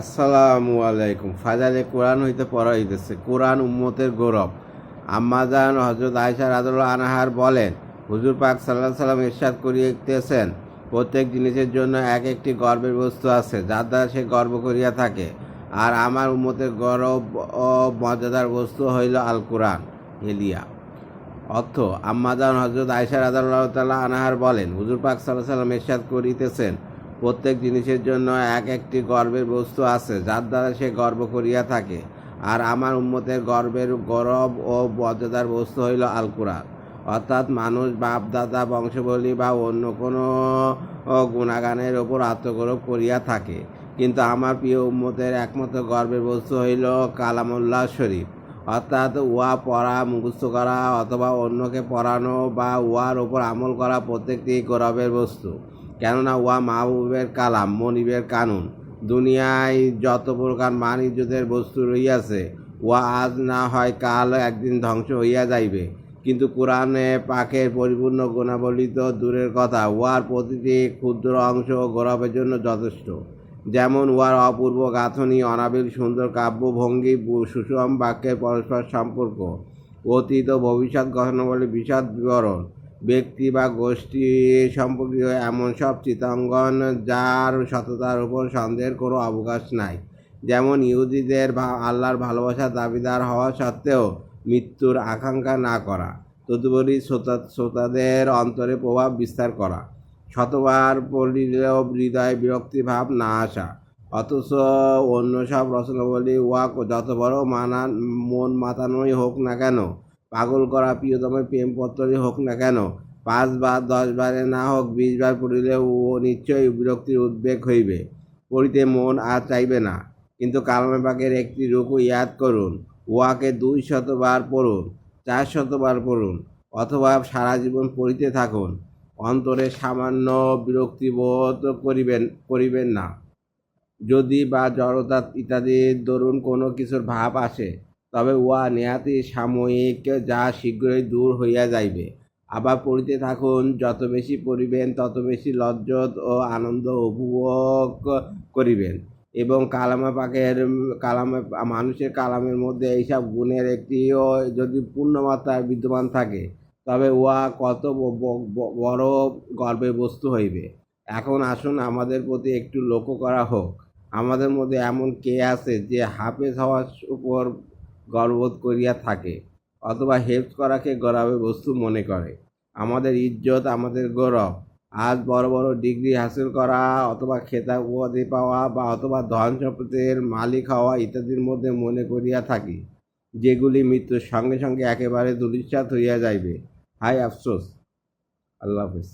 আসসালামু আলাইকুম। ফাজালে কোরআন হইতে পড়া হইতেছে। কোরআন উম্মতের গৌরব। আম্মাজান হজরত আয়সা রাদুল্লাহ আনাহার বলেন, হুজুর পাক সাল্লাহ সাল্লাম ইরশাদ করিতেছেন। প্রত্যেক জিনিসের জন্য এক একটি গর্বের বস্তু আছে, যার দ্বারা সে গর্ব করিয়া থাকে। আর আমার উম্মতের গৌরব ও মর্যাদার বস্তু হইল আল কোরআন এলিয়া। অর্থ আম্মাজান হজরত আয়সা রাদাল্লাহ তাল্লাহ আনাহার বলেন, হুজুর পাক সাল্লাহ সাল্লাম ইরশাদ করিতেছেন। প্রত্যেক জিনিসের জন্য এক একটি গর্বের বস্তু আছে, যার দ্বারা সে গর্ব করিয়া থাকে। আর আমার উম্মতের গর্বের গৌরব ও মর্যাদার বস্তু হইল আল অর্থাৎ মানুষ বাপ দাদা বংশবলী বা অন্য কোনো গুণাগানের ওপর আত্মগৌরব করিয়া থাকে। কিন্তু আমার প্রিয় উম্মতের একমাত্র গর্বের বস্তু হইল কালামুল্লাহ শরীফ। অর্থাৎ উহা পড়া, মুখস্থ করা অথবা অন্যকে পড়ানো বা উহার ওপর আমল করা প্রত্যেকটি গৌরবের বস্তু। কেননা উহা মাহবুবের কালাম, মনিবের কানুন। দুনিয়ায় যত প্রকার মান ইজ্জতের বস্তু রইয়াছে উহা আজ না হয় কাল একদিন ধ্বংস হইয়া যাইবে। কিন্তু কোরআনে পাকের পরিপূর্ণ গুণাবলী তো দূরের কথা, উহার প্রতিটি ক্ষুদ্র অংশ গৌরবের জন্য যথেষ্ট। যেমন উহার অপূর্ব গাঁথনি, অনাবিল সুন্দর কাব্যভঙ্গি, সুষম বাক্যের পরস্পর সম্পর্ক, অতীত ও ভবিষ্যৎ ঘটনাবলী বিশদ বিবরণ ব্যক্তি বা গোষ্ঠী সম্পর্কীয় এমন সব চিতাঙ্গন যার সততার উপর সন্দেহের কোনো অবকাশ নাই। যেমন ইহুদিদের আল্লাহর ভালোবাসার দাবিদার হওয়া সত্ত্বেও মৃত্যুর আকাঙ্ক্ষা না করা, তদুপরি শ্রোতা শ্রোতাদের অন্তরে প্রভাব বিস্তার করা, শতবার পড়িলেও হৃদয়ে বিরক্তি ভাব না আসা, অথচ অন্য সব রচনাবলী ওয়াক যত বড় মানান মন মাতানোই হোক না কেন পাগল করা প্রিয়তমের প্রেমপত্রই হোক না কেন, পাঁচবার, দশবারে না হোক, বিশবার পড়িলে ও নিশ্চয়ই বিরক্তির উদ্বেগ হইবে, পড়িতে মন আর চাইবে না। কিন্তু কালামে পাকের একটি রুকু ইয়াদ করুন, উহাকে দুই শতবার পড়ুন, চার শতবার পড়ুন, অথবা সারা জীবন পড়িতে থাকুন, অন্তরে সামান্য বিরক্তিবোধ করিবেন করিবেন না। যদি বা জড়তা ইত্যাদির দরুন কোনো কিছুর ভাব আসে তবে উহা নেহাতি সাময়িক যা শীঘ্রই দূর হইয়া যাইবে। আবার পড়িতে থাকুন, যত বেশি পড়িবেন, তত বেশি লজ্জত ও আনন্দ উপভোগ করিবেন। এবং কালামা পাকের, কালামে, মানুষের কালামের মধ্যে এইসব গুণের একটিও যদি পূর্ণমাত্রায় বিদ্যমান থাকে, তবে উহা কত বড় গর্বের বস্তু হইবে। এখন আসুন আমাদের প্রতি একটু লক্ষ্য করা হোক। আমাদের মধ্যে এমন কে আছে যে হাফেজ হওয়ার উপর গর্ববোধ করিয়া থাকে, অথবা হেল্প করাকে গৌরবের বস্তু মনে করে। আমাদের ইজ্জত, আমাদের গৌরব, আজ বড় বড় ডিগ্রি হাসিল করা, অথবা খেতাব উপাধি পাওয়া, বা অথবা ধন সম্পদের মালিক হওয়া ইত্যাদির মধ্যে মনে করিয়া থাকি, যেগুলি মৃত্যুর সঙ্গে সঙ্গে একেবারে দুলিশ্বাত হইয়া যাইবে। হাই আফসোস। আল্লাহ হাফিজ।